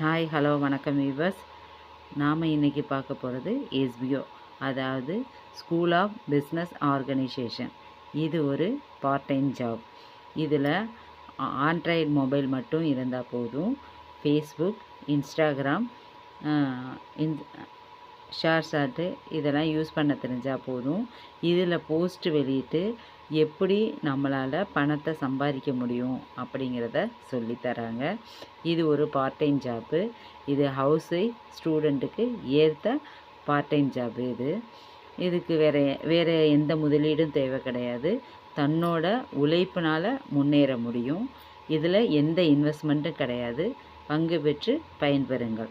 Hi hello வணக்கம் viewers நாம் இன்றைக்கி பார்க்க போகிறது எஸ்பிஓ அதாவது ஸ்கூல் ஆஃப் பிஸ்னஸ் ஆர்கனைசேஷன் இது ஒரு பார்ட் டைம் ஜாப் இதில் ஆண்ட்ராய்டு மொபைல் மட்டும் இருந்தால் போதும். Facebook Instagram in ShareChat இதெல்லாம் யூஸ் பண்ண தெரிஞ்சால் போதும். இதில் போஸ்ட் வெளியிட்டு எப்படி நம்மளால் பணத்தை சம்பாதிக்க முடியும் அப்படிங்கிறத சொல்லித்தராங்க இது ஒரு பார்ட் டைம் ஜாப்பு இது ஹவுஸ் ஒய்ஃப் ஸ்டூடெண்ட்டுக்கு ஏற்ற பார்ட் டைம் ஜாப்பு இது. இதுக்கு வேறு வேறு எந்த முதலீடும் தேவை கிடையாது. தன்னோட உழைப்பினால் முன்னேற முடியும். இதில் எந்த இன்வெஸ்ட்மெண்ட்டும் கிடையாது. பங்கு பெற்று பயன்பெறுங்கள்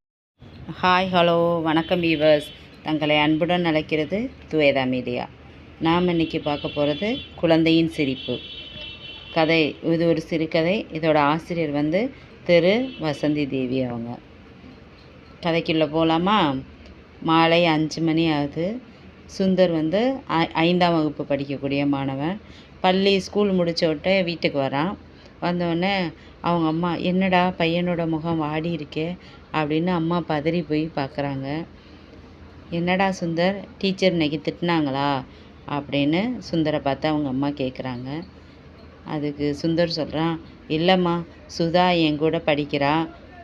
ஹாய் ஹலோ வணக்கம் வீவர்ஸ் தங்களை அன்புடன் அழைக்கிறது துவேதா மீடியா. நாம் இன்னைக்கு பார்க்க போகிறது குழந்தையின் சிரிப்பு. கதை இது ஒரு சிறுகதை. இதோட ஆசிரியர் வந்து திரு வசந்தி தேவி அவங்க. கதைக்குள்ளே போகலாமா மாலை அஞ்சு மணி ஆகுது. சுந்தர் வந்து ஐ- ஐந்தாம் வகுப்பு படிக்கக்கூடிய மாணவன். பள்ளி ஸ்கூல் முடிச்ச விட்டு வீட்டுக்கு வரான். வந்தோடனே அவங்க அம்மா என்னடா பையனோட முகம் வாடி இருக்கே. அப்படின்னு அம்மா பதறி போய் பார்க்குறாங்க என்னடா சுந்தர் டீச்சர் இன்னைக்கு திட்டினாங்களா? அப்படின்னு சுந்தரை பார்த்து அவங்க அம்மா கேட்குறாங்க அதுக்கு சுந்தர் சொல்கிறான் இல்லைம்மா சுதா என் கூட படிக்கிறா.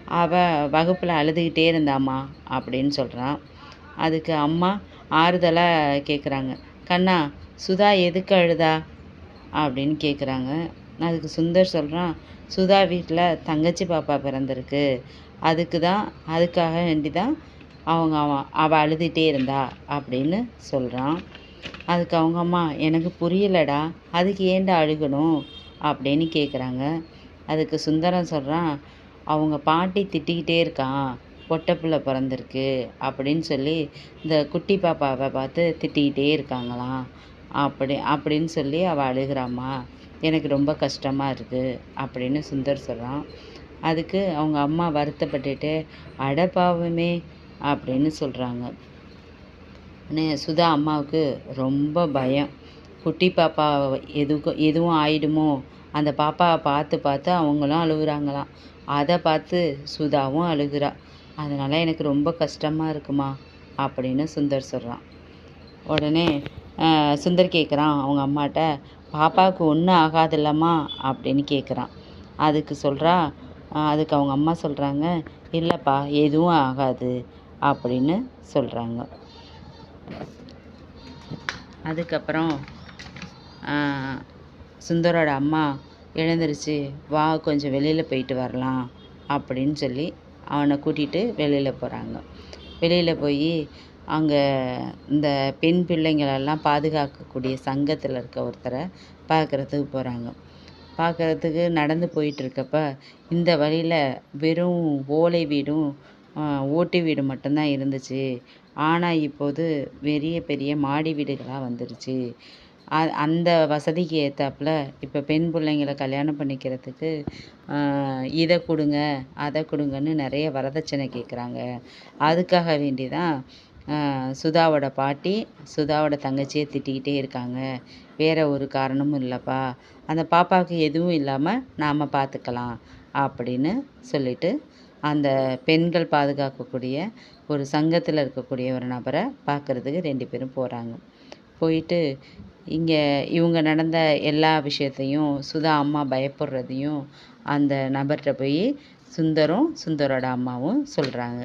அவள் வகுப்பில் அழுதுகிட்டே இருந்தாம்மா அப்படின்னு சொல்கிறான் அதுக்கு அம்மா ஆறுதலாக கேட்குறாங்க கண்ணா சுதா எதுக்கு அழுதா? அப்படின்னு கேட்குறாங்க அதுக்கு சுந்தர் சொல்கிறான் சுதா வீட்டில் தங்கச்சி பாப்பா பிறந்திருக்கு. அதுக்கு தான் அதுக்காக வேண்டி தான் அவங்க அவன் அவள் அழுதுகிட்டே இருந்தா அப்படின்னு சொல்கிறான் அதுக்கு அவங்க அம்மா எனக்கு புரியலடா அதுக்கு ஏன்டா அழுகணும்? அப்படின்னு கேட்குறாங்க அதுக்கு சுந்தரம் சொல்கிறான் அவங்க பாட்டி திட்டிக்கிட்டே இருக்கான் பொட்டப்பிள்ளை பிறந்திருக்கு அப்படின்னு சொல்லி இந்த குட்டி பாப்பாவை பார்த்து திட்டிக்கிட்டே இருக்காங்களாம். அப்படி அப்படின்னு சொல்லி அவள் அழுகிறாம்மா எனக்கு ரொம்ப கஷ்டமாக இருக்குது அப்படின்னு சுந்தர் சொல்கிறான் அதுக்கு அவங்க அம்மா வருத்தப்பட்டுட்டு அட பாவமே அப்படின்னு சொல்கிறாங்க சுதா அம்மாவுக்கு ரொம்ப பயம். குட்டி பாப்பா எதுக்கும் எதுவும் ஆயிடுமோ? அந்த பாப்பாவை பார்த்து பார்த்து அவங்களும் அழுகுறாங்களாம். அதை பார்த்து சுதாவும் அழுகிறா. அதனால் எனக்கு ரொம்ப கஷ்டமாக இருக்குமா? அப்படின்னு சுந்தர் சொல்கிறான் உடனே சுந்தர் கேட்குறான் அவங்க அம்மாட்ட. பாப்பாவுக்கு ஒன்றும் ஆகாதில்லம்மா அப்படின்னு கேட்குறான் அதுக்கு சொல்கிறா அதுக்கு அவங்க அம்மா சொல்கிறாங்க இல்லைப்பா எதுவும் ஆகாது அப்படின்னு சொல்கிறாங்க அதுக்கப்புறம் சுந்தரோட அம்மா எழுந்திருச்சு வா கொஞ்சம் வெளியில் போயிட்டு வரலாம் அப்படின்னு சொல்லி அவனை கூட்டிகிட்டு வெளியில் போகிறாங்க வெளியில் போய் அங்கே இந்த பெண் பிள்ளைங்களெல்லாம் பாதுகாக்கக்கூடிய சங்கத்தில் இருக்க ஒருத்தரை பார்க்குறதுக்கு போகிறாங்க பார்க்குறதுக்கு நடந்து போயிட்டுருக்கப்ப இந்த வழியில் வெறும் ஓலை வீடும் ஓட்டு வீடு மட்டும்தான் இருந்துச்சு. ஆனால் இப்போது பெரிய பெரிய மாடி வீடுகளாக வந்துருச்சு. அ- அந்த வசதிக்கு ஏற்றாப்புல இப்போ பெண் பிள்ளைங்கள கல்யாணம் பண்ணிக்கிறதுக்கு இதை கொடுங்க அதை கொடுங்கன்னு நிறைய வரதட்சணை கேட்குறாங்க அதுக்காக வேண்டி தான் சுதாவோட பாட்டி சுதாவோட தங்கச்சியை திட்டிக்கிட்டே இருக்காங்க. வேற ஒரு காரணமும் இல்லைப்பா. அந்த பாப்பாவுக்கு எதுவும் இல்லாமல் நாம் பார்த்துக்கலாம் அப்படின்னு சொல்லிட்டு அந்த பெண்கள் பாதுகாக்கக்கூடிய ஒரு சங்கத்தில் இருக்கக்கூடிய ஒரு நபரை பார்க்குறதுக்கு ரெண்டு பேரும் போகிறாங்க போயிட்டு இங்கே இவங்க நடந்த எல்லா விஷயத்தையும் சுதா அம்மா பயப்படுறதையும் அந்த நபர்கிட்ட போய் சுந்தரும் சுந்தரோட அம்மாவும் சொல்கிறாங்க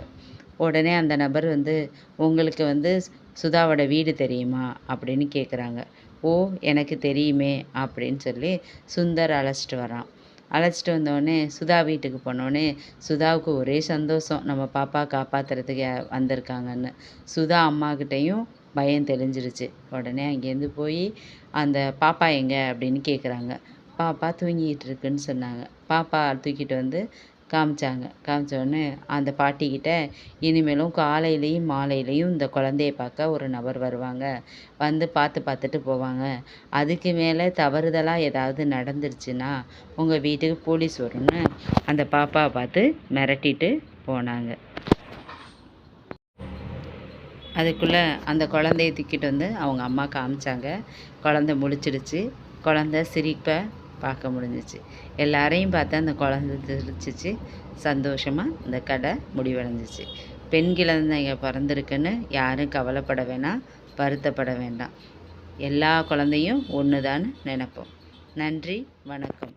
உடனே அந்த நபர் வந்து உங்களுக்கு வந்து சுதாவோட வீடு தெரியுமா? அப்படின்னு கேட்குறாங்க ஓ எனக்கு தெரியுமே அப்படின்னு சொல்லி சுந்தர் அழைச்சிட்டு வரான். அழைச்சிட்டு வந்தோடனே சுதா வீட்டுக்கு போனோடனே சுதாவுக்கு ஒரே சந்தோஷம். நம்ம பாப்பா காப்பாத்துறதுக்கு வந்திருக்காங்கன்னு. சுதா அம்மாக்கிட்டேயும் பயம் தெளிஞ்சிருச்சு. உடனே அங்கேருந்து போய் அந்த பாப்பா எங்கே? அப்படின்னு கேட்குறாங்க பாப்பா தூங்கிட்டு இருக்குன்னு சொன்னாங்க. பாப்பா தூக்கிட்டு வந்து காமிச்சாங்க. காமிச்ச உடனே அந்த பாட்டிக்கிட்ட இனிமேலும் காலையிலையும் மாலையிலையும் இந்த குழந்தைய பார்க்க ஒரு நபர் வருவாங்க. வந்து பார்த்து பார்த்துட்டு போவாங்க. அதுக்கு மேலே தவறுதலாக ஏதாவது நடந்துருச்சுன்னா உங்கள் வீட்டுக்கு போலீஸ் வரும்னு அந்த பாப்பாவை பார்த்து மிரட்டிட்டு போனாங்க. அதுக்குள்ளே அந்த குழந்தைய தூக்கிட்டு வந்து அவங்க அம்மா காமிச்சாங்க. குழந்த முழிச்சிடுச்சு. குழந்த சிரிப்பை பார்க்க முடிஞ்சிச்சு. எல்லாரையும் பார்த்து அந்த குழந்த சிரிச்சிச்சு சந்தோஷமாக இந்த கதை முடிவடைஞ்சிச்சு. பெண் குழந்தைங்க பிறந்திருக்குன்னு யாரும் கவலைப்பட வேணாம் வருத்தப்பட வேண்டாம். எல்லா குழந்தையும் ஒன்று தான் நினைப்போம். நன்றி வணக்கம்.